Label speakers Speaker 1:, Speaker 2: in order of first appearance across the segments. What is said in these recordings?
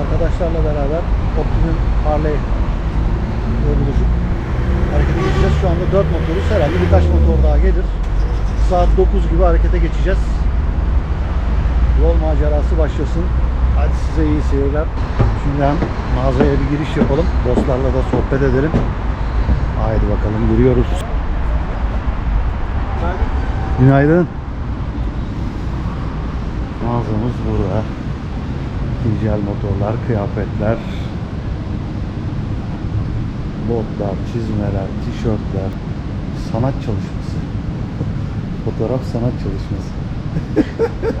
Speaker 1: arkadaşlarla beraber Optimum Harley buluşup harekete geçeceğiz. Şu anda 4 motoruz. Herhalde birkaç motor daha gelir. Saat 9 gibi harekete geçeceğiz. Yol macerası başlasın. Hadi size iyi seyirler. Şimdi hem mağazaya bir giriş yapalım. Dostlarla da sohbet edelim. Haydi bakalım yürüyoruz. Günaydın. Mağazamız burada. Ticel motorlar, kıyafetler, botlar, çizmeler, tişörtler, sanat çalışması. Fotoğraf sanat çalışması.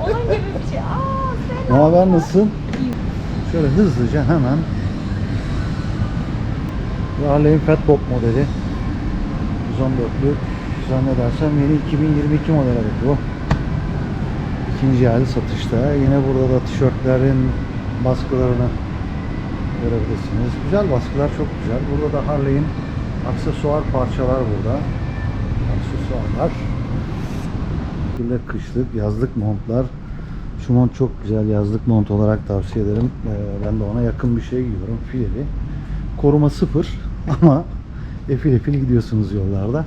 Speaker 2: Onun gibi bir şey. Aa
Speaker 1: Ne haber nasılsın? Şöyle hızlıca hemen Harley'in Fatbob modeli 114'lü zannedersem yeni 2022 modeli evet bu. İkinci el satışta. Yine burada da tişörtlerin baskılarını görebilirsiniz. Güzel baskılar çok güzel. Burada da Harley'in aksesuar parçalar burada. Aksesuarlar. Şöyle kışlık, yazlık montlar. Şu mont çok güzel yazlık mont olarak tavsiye ederim. Ee, ben de ona yakın bir şey giyiyorum. Fileli. Koruma sıfır ama efil efil gidiyorsunuz yollarda.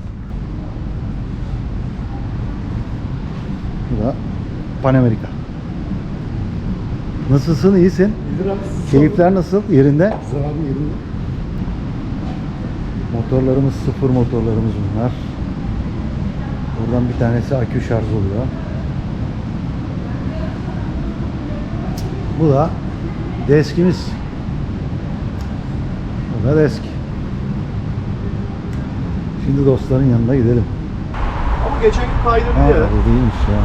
Speaker 1: Bu da Pan Amerika. Nasılsın? İyisin? Keyifler nasıl? Yerinde?
Speaker 3: Zararı yerinde.
Speaker 1: Motorlarımız sıfır motorlarımız bunlar. Buradan bir tanesi akü şarj oluyor. Bu da deskimiz. Bu da desk. Şimdi dostların yanına gidelim.
Speaker 3: Geçen gün kaydırdı
Speaker 1: Ha,
Speaker 3: ya.
Speaker 1: bu değilmiş ya.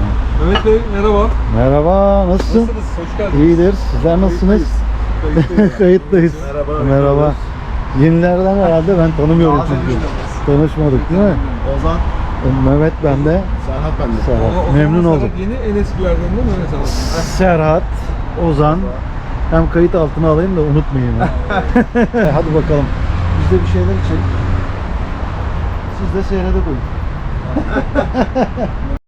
Speaker 4: Mehmet Bey merhaba.
Speaker 1: Merhaba, nasılsın?
Speaker 4: Nasılsınız? Hoş geldiniz.
Speaker 1: İyidir. Sizler nasılsınız?
Speaker 3: Kayıttayız.
Speaker 1: Kayıttayız.
Speaker 3: Merhaba.
Speaker 1: Merhaba. Yenilerden herhalde ben tanımıyorum
Speaker 3: Daha
Speaker 1: çünkü. Tanışmadık değil mi?
Speaker 3: Ozan,
Speaker 1: Mehmet ben de.
Speaker 3: Serhat ben de.
Speaker 4: O- o
Speaker 1: Serhat.
Speaker 4: zaman
Speaker 1: Memnun
Speaker 4: Serhat
Speaker 1: oldum.
Speaker 4: Yeni en eskilerden değil mi Mehmet abi?
Speaker 1: Serhat, Ozan. Hem kayıt altına alayım da unutmayayım. ha. Hadi bakalım. Biz de bir şeyler içelim. Siz de seyrede koyun. ハハハハ。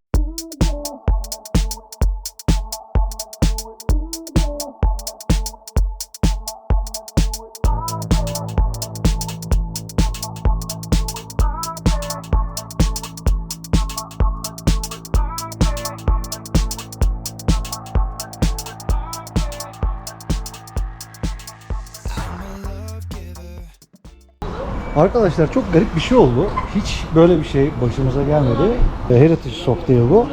Speaker 1: Arkadaşlar çok garip bir şey oldu. Hiç böyle bir şey başımıza gelmedi. Heritage Softail bu.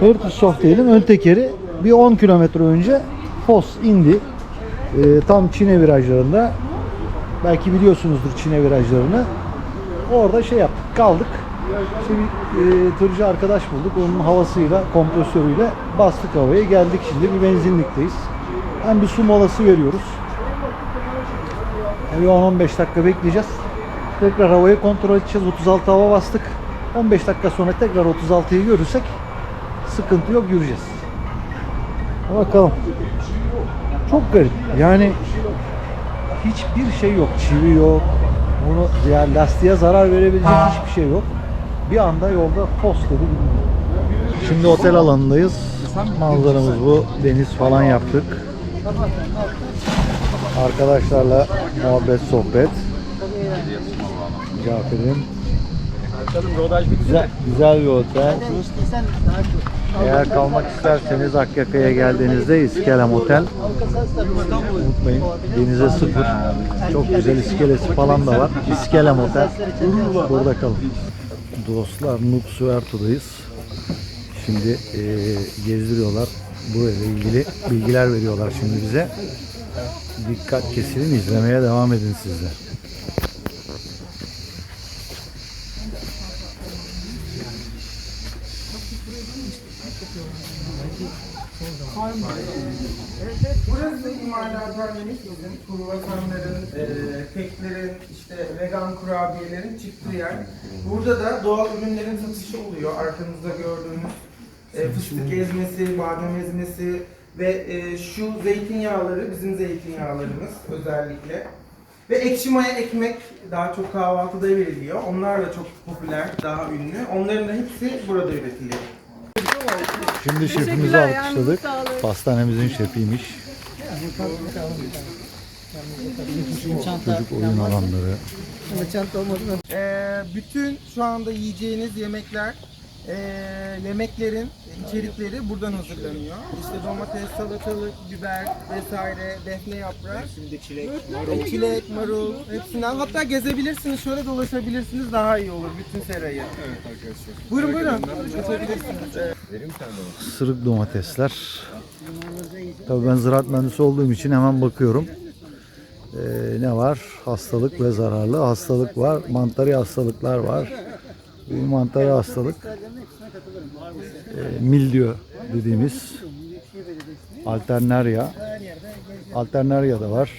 Speaker 1: Heritage Softail'in ön tekeri bir 10 kilometre önce Fos indi. Ee, tam Çin'e virajlarında. Belki biliyorsunuzdur Çin'e virajlarını. Orada şey yaptık, kaldık. İşte bir e, tırcı arkadaş bulduk. Onun havasıyla, kompresörüyle bastık havaya. Geldik şimdi bir benzinlikteyiz. Hem bir su molası veriyoruz. Bir 10-15 dakika bekleyeceğiz. Tekrar havayı kontrol edeceğiz. 36 hava bastık. 15 dakika sonra tekrar 36'yı görürsek sıkıntı yok yürüyeceğiz. Bakalım. Çok garip. Yani hiçbir şey yok. Çivi yok. Bunu yani lastiğe zarar verebilecek hiçbir şey yok. Bir anda yolda post dedi. Şimdi otel alanındayız. Manzaramız bu. Deniz falan yaptık. Arkadaşlarla muhabbet, sohbet. Cafer'im. Güzel, güzel bir otel. Eğer kalmak isterseniz Akyaka'ya geldiğinizde İskelem Otel. Unutmayın denize sıfır. Çok güzel iskelesi falan da var. İskelem Otel. Burada kalın. Dostlar Nuksuertu'dayız. Şimdi eee, gezdiriyorlar. Burayla ilgili bilgiler veriyorlar şimdi bize. Dikkat kesilin izlemeye devam edin sizler.
Speaker 5: Bizim kruvasanların, e, keklerin, işte vegan kurabiyelerin çıktığı yer. Burada da doğal ürünlerin satışı oluyor arkanızda gördüğünüz. E, fıstık ezmesi, badem ezmesi ve e, şu zeytinyağları bizim zeytinyağlarımız özellikle. Ve ekşi maya ekmek daha çok kahvaltıda veriliyor. Onlar da çok popüler, daha ünlü. Onların da hepsi burada üretiliyor.
Speaker 1: Şimdi şefimizi alkışladık. Pastanemizin şefiymiş. Çocuk oyun alanları.
Speaker 5: Ee, bütün şu anda yiyeceğiniz yemekler, ee, yemeklerin içerikleri buradan hazırlanıyor. İşte domates, salatalık, biber vesaire, defne yaprak,
Speaker 3: Şimdi çilek,
Speaker 5: e, çilek, marul hepsinden. Hatta gezebilirsiniz, şöyle dolaşabilirsiniz daha iyi olur bütün serayı. Evet arkadaşlar. Buyurun buyurun. Gezebilirsiniz. Evet.
Speaker 1: Sırık domatesler. Tabii ben ziraat mühendisi olduğum için hemen bakıyorum. Ee, ne var? Hastalık ve zararlı hastalık var. Mantari hastalıklar var. Bir mantari hastalık. Ee, mildiyo dediğimiz alternaria. Alternaria da var.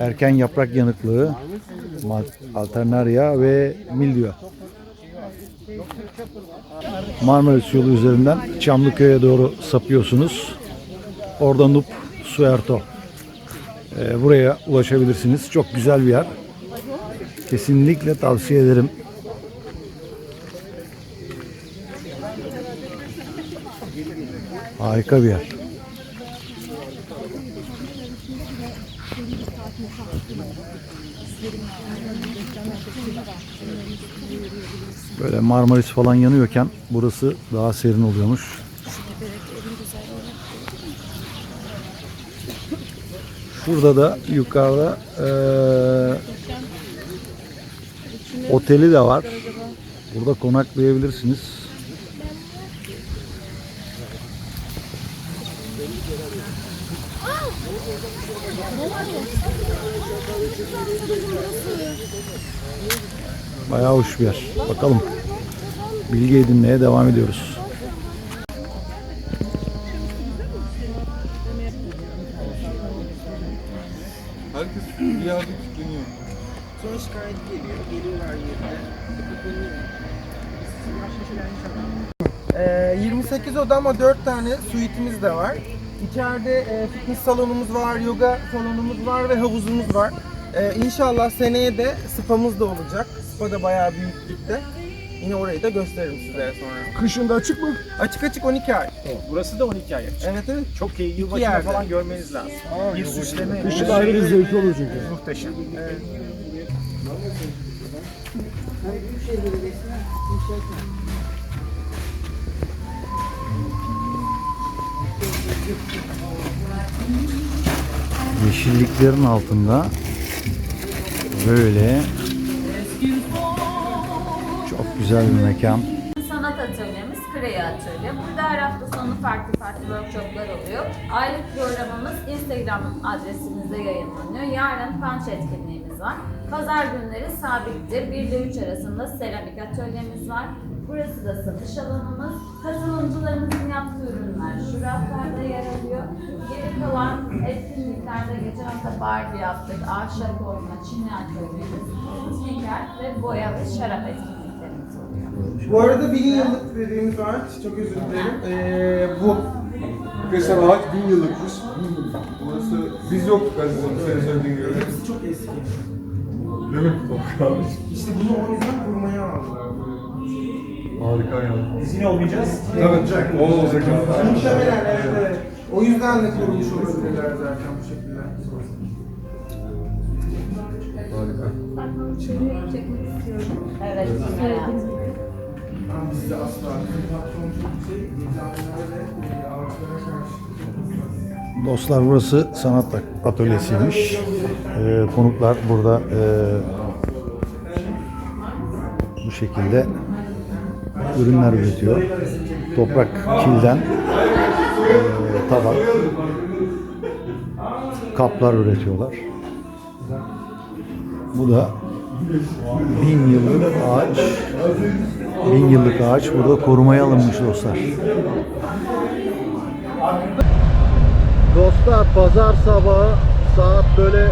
Speaker 1: Erken yaprak yanıklığı, alternaria ve mildiyo. Marmaris yolu üzerinden Çamlıköy'e doğru sapıyorsunuz. Orada Nup Suerto. Ee, buraya ulaşabilirsiniz. Çok güzel bir yer. Kesinlikle tavsiye ederim. Harika bir yer. Böyle Marmaris falan yanıyorken burası daha serin oluyormuş. Şurada da yukarıda eee, oteli de var. Burada konaklayabilirsiniz. Bayağı hoş bir yer. Bakalım. Bilgi edinmeye devam ediyoruz.
Speaker 4: Herkes bir yerde kilitleniyor.
Speaker 5: Sonra şikayet geliyor, geliyorlar yerine. Ee, 28 oda ama 4 tane suitimiz de var. İçeride e, fitness salonumuz var, yoga salonumuz var ve havuzumuz var. Ee, inşallah seneye de spamız da olacak. Spa da bayağı büyüklükte. Yine orayı da gösteririm sizlere sonra.
Speaker 3: Kışında açık mı?
Speaker 5: Açık açık 12 ay.
Speaker 3: Burası da 12 ay açık.
Speaker 5: Evet evet.
Speaker 3: Çok iyi. Yılbaşında
Speaker 5: yerde.
Speaker 3: falan görmeniz lazım. bir süsleme.
Speaker 4: Kışın ayrı bir zevki olur çünkü.
Speaker 3: Muhteşem.
Speaker 1: Yeşilliklerin altında böyle çok güzel bir mekan.
Speaker 2: Sanat atölyemiz Kreya Atölye. Burada her hafta sonu farklı farklı workshoplar oluyor. Aylık programımız Instagram adresimizde yayınlanıyor. Yarın punch etkinliğimiz var. Pazar günleri sabittir. 1 ile 3 arasında seramik atölyemiz var. Burası da satış alanımız. Katılımcılarımızın yaptığı ürünler şu raflarda yer alıyor. Geri kalan etkinliklerde geçen hafta Barbie yaptık, ahşap oyma, çini atölyemiz, sneaker ve boya ve şarap oluyor.
Speaker 5: Bu arada bin yıllık dediğimiz ağaç, çok özür dilerim. Ee, bu.
Speaker 4: Arkadaşlar ağaç bin yıllıkmış. Burası biz yoktuk ben size senin söylediğin gibi.
Speaker 5: Hepsi çok eski.
Speaker 4: Değil mi? Toprak ağaç.
Speaker 5: İşte bunu o yüzden korumaya aldılar.
Speaker 4: Harika ya.
Speaker 3: Biz yine olmayacağız.
Speaker 4: Evet, o olacak.
Speaker 5: Muhtemelen evet evet. O yüzden de korumuş olabilirler zaten bu şekilde.
Speaker 4: Harika.
Speaker 2: çekmek istiyorum. Evet, hayatım.
Speaker 5: Bizde asla e.
Speaker 1: Dostlar burası sanat atölyesiymiş. Ee, konuklar burada e, bu şekilde ürünler üretiyor. Toprak kilden e, tabak, kaplar üretiyorlar. Bu da bin yıllık ağaç. Bin yıllık ağaç burada korumaya alınmış dostlar. Dostlar pazar sabahı saat böyle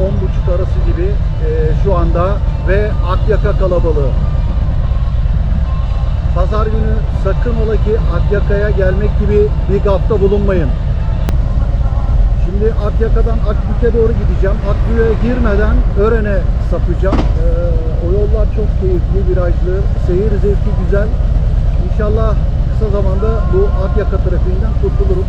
Speaker 1: 10 10 buçuk arası gibi e, şu anda ve Akyaka kalabalığı. Pazar günü sakın ola ki Akyaka'ya gelmek gibi bir gafta bulunmayın. Şimdi Akyaka'dan Akbük'e doğru gideceğim. Akbük'e girmeden Ören'e sapacağım. Ee, o yollar çok keyifli, virajlı, seyir zevki güzel. İnşallah kısa zamanda bu Akyaka trafiğinden kurtulurum.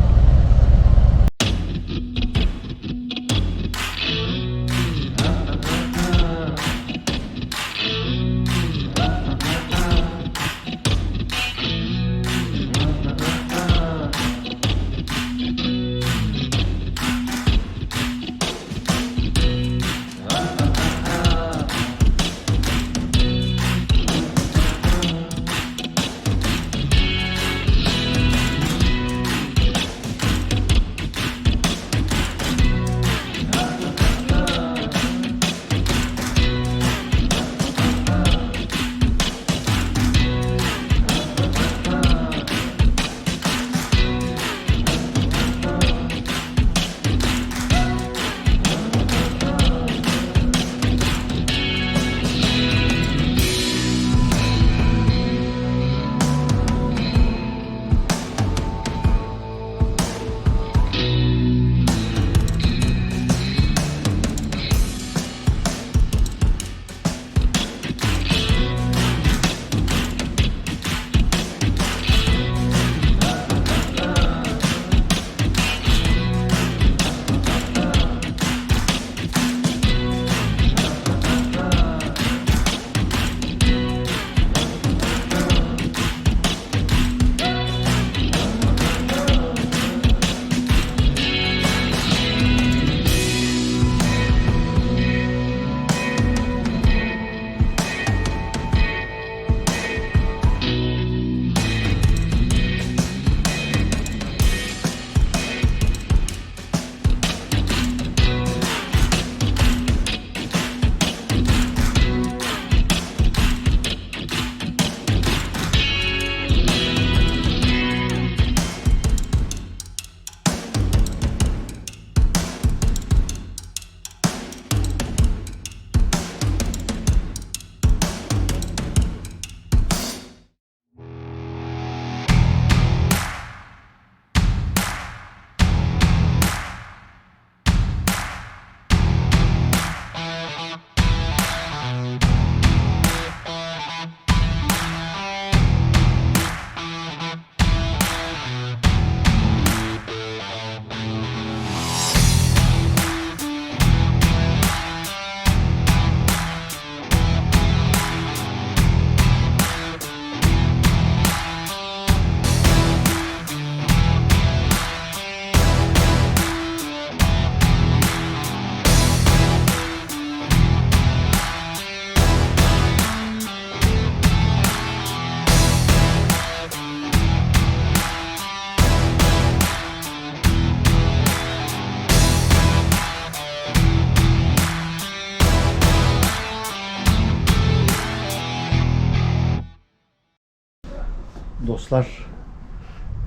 Speaker 1: Dostlar.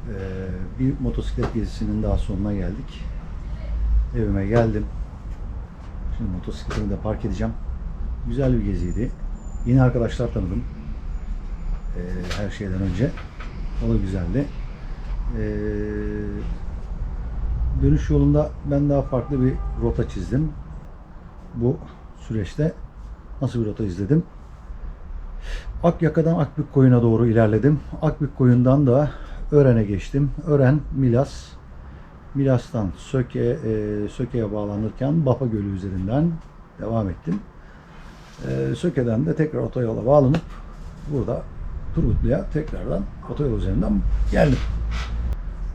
Speaker 1: Ee, bir motosiklet gezisinin daha sonuna geldik. Evime geldim. Şimdi motosikletimi de park edeceğim. Güzel bir geziydi. Yeni arkadaşlar tanıdım. Ee, her şeyden önce. O da güzeldi. Ee, dönüş yolunda ben daha farklı bir rota çizdim. Bu süreçte nasıl bir rota izledim? Akyaka'dan Akbük Koyun'a doğru ilerledim. Akbük Koyun'dan da Ören'e geçtim. Ören, Milas. Milas'tan Söke, e, Söke'ye bağlanırken Bafa Gölü üzerinden devam ettim. E, Söke'den de tekrar otoyola bağlanıp burada Turgutlu'ya tekrardan otoyol üzerinden geldim.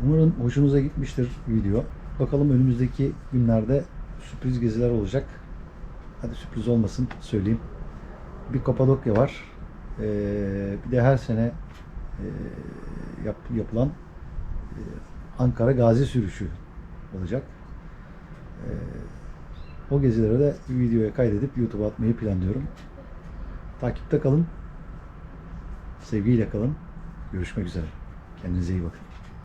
Speaker 1: Umarım hoşunuza gitmiştir video. Bakalım önümüzdeki günlerde sürpriz geziler olacak. Hadi sürpriz olmasın söyleyeyim. Bir Kapadokya var. Ee, bir de her sene e, yap, yapılan e, Ankara Gazi Sürüşü olacak. Ee, o gezileri de videoya kaydedip YouTube'a atmayı planlıyorum. Takipte kalın. Sevgiyle kalın. Görüşmek üzere. Kendinize iyi bakın.